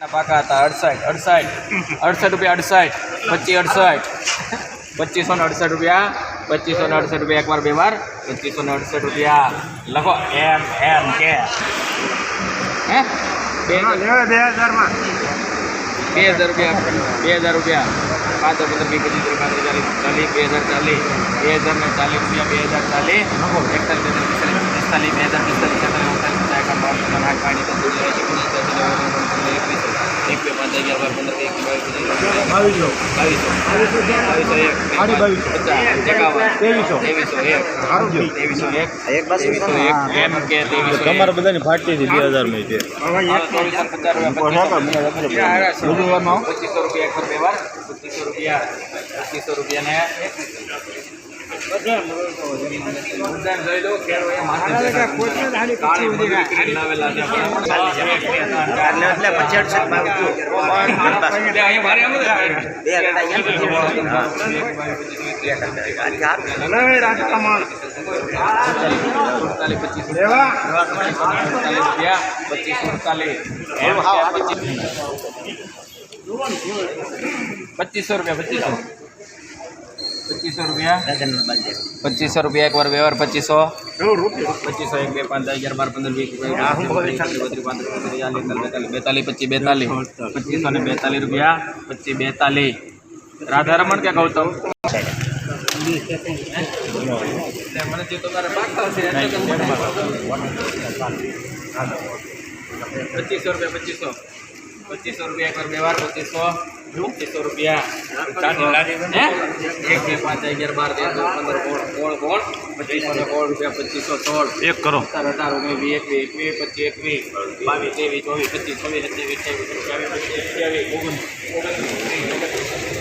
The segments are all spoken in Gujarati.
પાકા હતા, અડસઠ અડસઠ. અડસઠ રૂપિયા અડસઠ, પચીસ અડસઠ. પચીસો ને અડસઠ રૂપિયા, પચીસો ને અડસઠ રૂપિયા એકવાર બે વાર, પચીસો ને અડસઠ રૂપિયા લખો. એમ એમ કે. હે? બે હજાર રૂપિયા બે હજાર રૂપિયા, બે હજાર પાંચ પંદર, વીસ, પચીસ, ત્રીસ, પાંત્રીસ, ચાલીસ ચાલીસ, બે હજાર ચાલીસ. બે હજાર ને ચાલીસ રૂપિયા, બે હજાર ચાલીસ. એકતાલીસ, બેતાલીસ, પિસ્તાલીસ બે હજાર પિસ્તાલીસ પાંચ એંસી પંચ્યાસી એકવીસ એક બે પાંચ અગિયાર બાર પંદર એક બાવીસ પચીસ બાવીસો. બાવીસો. બાવીસો. એક બાવીસો. પચાસ એકાવન. ત્રેવીસો. ત્રેવીસો એક. છે. ત્રેવીસો એક. ત્રેવીસો એક એમ કે ત્રેવીસો તમારે બધાની ફાટી હતી બે હજારમાં રૂપિયા એક પચીસો રૂપિયા પચીસો. રૂપિયા ને પચીસ સુડતાલીસ પચીસ. રૂપિયા પચીસો રૂપિયા? પચીસો રૂપિયા એક વાર વ્યવહાર પચીસો? પચીસો એક બે પાંચ અગિયાર બાર પંદર વીસ બેતાલીસ પચીસ બેતાલીસ. પચીસો ને બેતાલીસ રૂપિયા પચીસ બેતાલીસ. રાધારમણ કે ગૌતમ મને જે તમારે પાકતા હશે પચીસો રૂપિયા પચીસો. પચીસો રૂપિયા એક વાર વ્યવહાર પચીસો. પચીસો રૂપિયા એક બે પાંચ અગિયાર બાર તેર પંદર સોળ કોણ સોળ પચીસો ને રૂપિયા પચીસો સોળ એક કરો સત્તર અઢાર ઓગણીસ વીસ એકવીસ એકવીસ પચીસ એકવીસ બાવીસ ત્રેવીસ ચોવીસ પચીસ છવ્વીસ સત્યાવીસ અઠ્યાવીસ અઠ્યાવીસ પચીસ અઠ્યાવીસ ઓગણીસ ઓગણીસ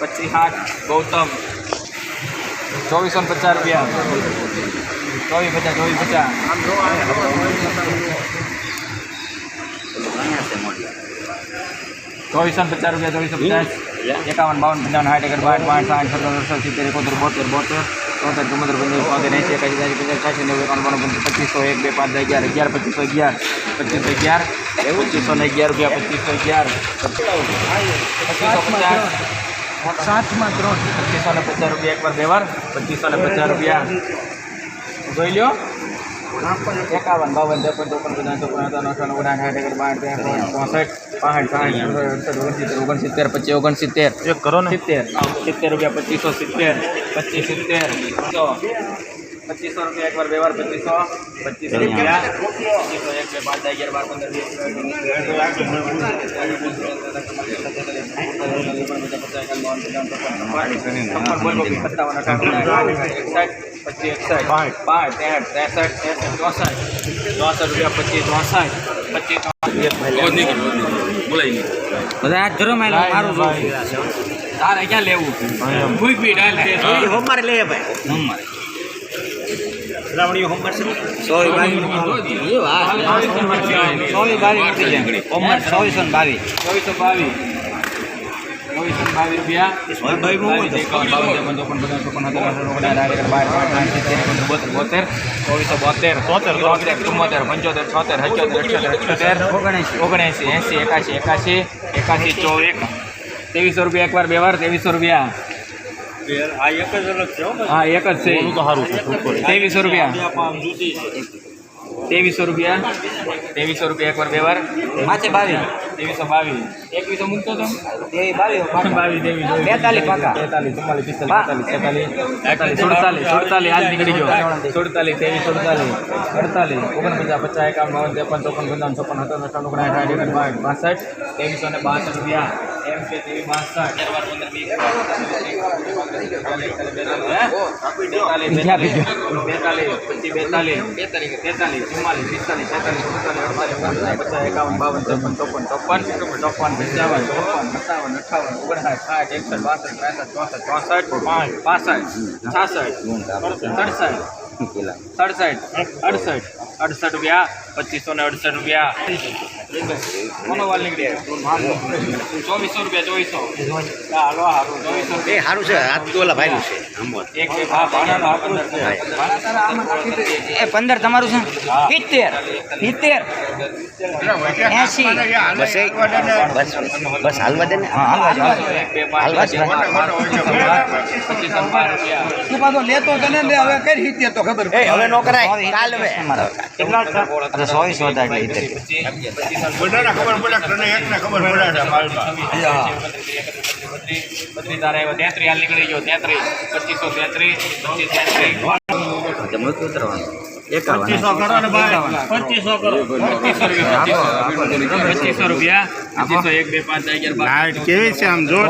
પચીસ આઠ, ગૌતમ ચોવીસો પચાસ રૂપિયા. ચોવીસ પચાસ ચોવીસ પચાસ. ચોવીસો પચાસ રૂપિયા ચોવીસો પચાસ. એકાવન બાવન પંચાવન સાઠ એકર બાર પાંચ સાઠ સત્તર અડસઠ સિત્તેર એકોતેર બોતેર બોતેર ચોતેર ચુમ્મોતેર પંદર ચોતેર એસી એકાસી ત્યાસી પચાસ છ્યાસી નેવું એકાવન બાવન પંદર પચીસો એક બે પાંચ અગિયાર અગિયાર પચીસો અગિયાર પચીસો અગિયાર પચીસો ને અગિયાર રૂપિયા પચીસો અગિયાર પચીસો પચાસ સાતમાં ત્રણ. પચીસો ને પચાસ રૂપિયા એકવાર બે વાર પચીસો ને પચાસ રૂપિયા. જોઈ લ્યો. એકાવન બાવન ત્રેપન ચોપન પચાસ ચોપન અઠાવન ઓગણ સાઠ એકર બાર ચોસઠ પાંસઠ સાઠ અડસઠ ઓગણસિત્તેર ઓગણસિત્તેર પચીસ ઓગણસિત્તેર એક કરો ને સિત્તેર સિત્તેર રૂપિયા પચીસો સિત્તેર પચીસ સિત્તેર સો પચીસો રૂપિયા એકવાર બે વાર પચીસો પચીસો રૂપિયા પચીસો એક બે પાંચ અગિયાર બાર પંદર પચીસ એકસઠ પાંચ તેઠ ત્રેસઠ ત્રેસઠ ચોસઠ ચોસઠ રૂપિયા પચીસ ચોસઠ પચીસ બધા હાથ ધરો મારું તારે ક્યાં લેવું? ભૂખ બી ડાલ તે લે ભાઈ. હોમવાર છે સોય સોય બાવીસ મૂકી દે હોમવાર બાવીસ ચોવીસો બાવીસ ચોવીસો ને બાવીસ રૂપિયા સોય બાવીસ બાવીસ, એકાવન, બાવન, ત્રેપન, ચોપન, પચાસ, છપ્પન, સત્તર, અઢાર, ઓગણસાઠ, સાઠ, બાર, પાંચ, સાઠ, સિત્તેર, એકોતેર, બોતેર, બોતેર, ચોવીસો બોતેર તોતેર, ચુમ્મોતેર પંચોતેર છોતેર અઠ્યોતેર અઠ્યોતેર અઠ્યોતેર ઓગણએંસી ઓગણએંસી એંસી એકાશી એકાશી એકાશી ચોવીસ ત્રેવીસો રૂપિયા એકવાર બે વાર ત્રેવીસો રૂપિયા આ એક જ અલગ છે હા એક જ છે ઓલું તો સારું છે સુપર ત્રેવીસો રૂપિયા ત્રેવીસો રૂપિયા ત્રેવીસો રૂપિયા એકવાર બે વાર માથે બાવીસ ત્રેવીસો બાવીસ એકવીસો મૂકતો તો? એ બાવીસ બાવીસ ત્રેવીસ બેતાલીસ પાકા. બેતાલીસ ચુમ્માલીસ પિસ્તાલીસ બેતાલીસ તેતાલીસ સુડતાલીસ સુડતાલીસ હાલ નીકળી ગયો. સુડતાલીસ. ત્રેવીસ સુડતાલીસ અડતાલીસ ઓગણપચાસ પચાસ એકાવન બાવન ત્રેપન ચોપન પંચાવન ચોપન સાઠ એકસઠ બાસઠ બાસઠ ત્રેવીસો ને બાસઠ રૂપિયા. એમ તેવી બાસઠ. બેતાલીસ બેતાલીસ બેતાલીસ તેતાલીસ ચુમ્માલીસ પિસ્તાલીસ છેતાલીસ સુડતાલીસ અડતાલીસ પચાસ એકાવન બાવન ત્રેપન ચોપન ચોપન ચોપન પંચાવન ચોપન સત્તાવન અઠાવન ઓગણસાઠ સાઠ એકસઠ બાસઠ ત્રેસઠ ચોસઠ ચોસઠ પાંચ પાસઠ છાસઠ સડસઠ સડસઠ અડસઠ અડસઠ રૂપિયા પચીસો ને અડસઠ રૂપિયા કોનો વાલ નીકળી ચોવીસો રૂપિયા ચોવીસો. હાલો હારું ચોવીસો એ સારું છે આ તો ઓલા ભાઈનું છે એક એ પંદર તમારું છે? સિત્તેર. સિત્તેર. એસી બસ બસ બસ હાલવા દે ને. હા હાલવા દે હાલવા તું પાછો લેતો તને લે હવે કઈ રીતે તો ખબર હવે નો કરાય. કાલ હવે ચોવીસ હતા એટલે બધાને ખબર પડે તને એકને ખબર પડે છે માલમાં. બત્રીસ તારા તેત્રીસ હાલ નીકળી ગયો તેત્રીસ પચીસો તેત્રીસ પચીસ તેત્રીસ પચીસો કરો ને ભાઈ. પચીસો કરો. પચીસો રૂપિયા. પચીસો રૂપિયા પચીસો એક બે પાંચ અગિયાર બાર કેવી છે આમ જો.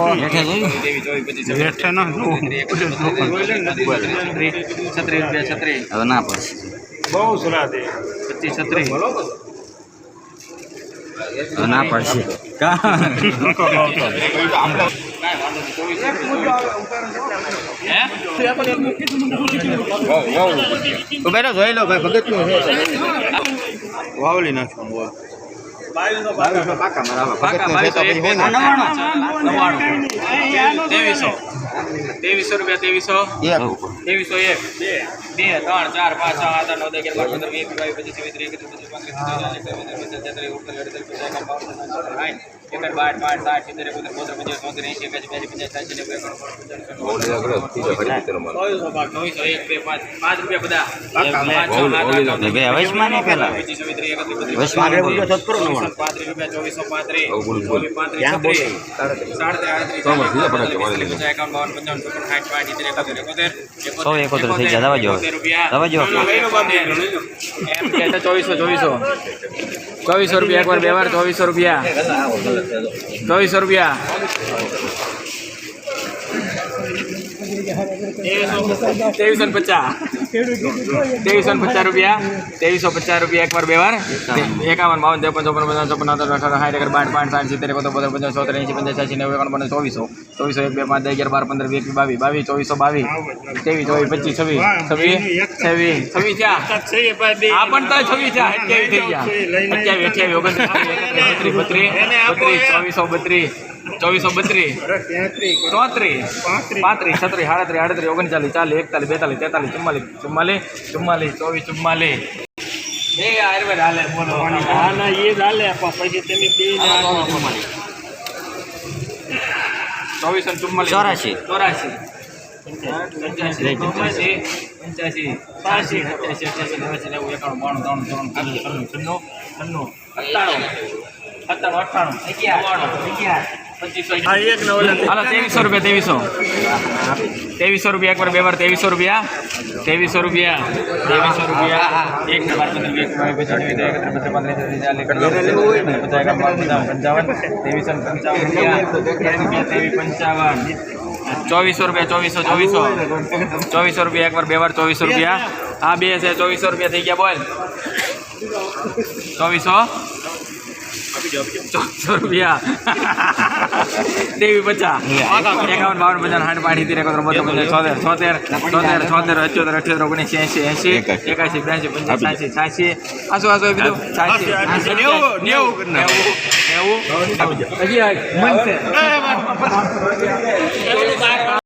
છત્રીસ રૂપિયા છત્રીસ. હવે ના પડશે બહુ સુરા દે પચીસ છત્રીસ. હવે ના પડશે. બેટા જોઈ લો ભાઈ ભગતનું વાવલી નાખવાનું બોલ પાકા તો બે નવ્વાણું ત્રેવીસો ત્રેવીસો રૂપિયા ત્રેવીસો ત્રેવીસો એક બે બે ત્રણ ચાર પાંચ છ સાત આઠ નવ દસ અગિયાર બાર પંદર વીસ બાવીસ પચીસ ત્રીસ એકત્રીસ પચીસ પાંત્રીસ બાર પાંચ પાંચ રૂપિયા બધા પાંત્રીસ રૂપિયા ચોવીસો પાંત્રીસ પાંત્રીસ ચોવીસો ચોવીસો ચોવીસો રૂપિયા એકવાર બે વાર ચોવીસો રૂપિયા. ચોવીસો રૂપિયા. ત્રેવીસો પચાસ. પચાસ રૂપિયા. એકવાર બે વાર. એકાવન, બાવન, ત્રેપન, ચોપન પચાસ બાર, પાંચ, સાઠ, સિત્તેર બોતેર પચાસ ચોતેર એંશી પંચાસ છ્યાસી નેવું ચોવીસો. એક, બે, પાંચ અગિયાર, બાર, પંદર વીસ બાવીસ બાવીસ, ચોવીસો, બાવીસ, ત્રેવીસ, ચોવીસ, પચીસ, છવ્વીસ છવ્વીસ અઠ્યાવીસ થઈ ચોવીસો બત્રીસ. ચોવીસો બત્રીસ ચોત્રીસ પાંત્રીસ છત્રીસ સાડત્રીસ આડત્રીસ ઓગણચાલીસ ચાલીસ એકતાલીસ બેતાલીસ તેતાલીસ ચુમ્માલીસ ચુમ્માલીસ ચુમ્માલીસ ચોવીસ ચુમ્માલીસ એ આયુર્વેદ હાલે બોલો હા ના એ જ હાલે પછી તમે બે ચોવીસો ને ચુમ્માલીસ ચોરાશી. ચોરાશી પંચ્યાસી પંચ્યાસી પંચ્યાસી સાસી સત્યાસી અઠ્યાસી નેવ્યાસી નેવું એકાણું બાણું ત્રણ ત્રણ છન્નું છન્નું છન્નું સત્તાણું સત્તાણું અઠ્ઠાણું અગિયાર ઓલા હાલો રૂપિયા, ત્રેવીસો. ત્રેવીસો રૂપિયા એકવાર બે વાર, ત્રેવીસો રૂપિયા. ત્રેવીસો રૂપિયા ત્રેવીસો રૂપિયા. એક ને બાર પંદર વીસ બાવીસ પચીસ ત્રીસ એકત્રીસ બત્રીસ પાંત્રીસ છત્રીસ ચાલીસ એકતાલીસ પચાસ એકાવન બાવન પંચાવન પંચાવન ત્રેવીસો પંચાવન. ચોવીસો રૂપિયા, ચોવીસો ચોવીસો. ચોવીસો રૂપિયા એકવાર બે વાર, ચોવીસો રૂપિયા. આ બે છે, ચોવીસો રૂપિયા થઈ ગયા, બોલ. ચોવીસો. ચોવીસો રૂપિયા દેવી પચાસ એકાવન બાવન પચાસ સાઠ પાંચ સિત્તેર એકોતેર બોતેર પંચાસ છોતેર છોતેર છોતેર અઠ્યોતેર અઠ્યોતર ઓગણીસી એંશી એંશી એકાશી બ્યાસી પંચાસ છ્યાસી છ્યાસી આસો આસો કીધું છ્યાસી નેવું, નેવું નેવું હજી બનશે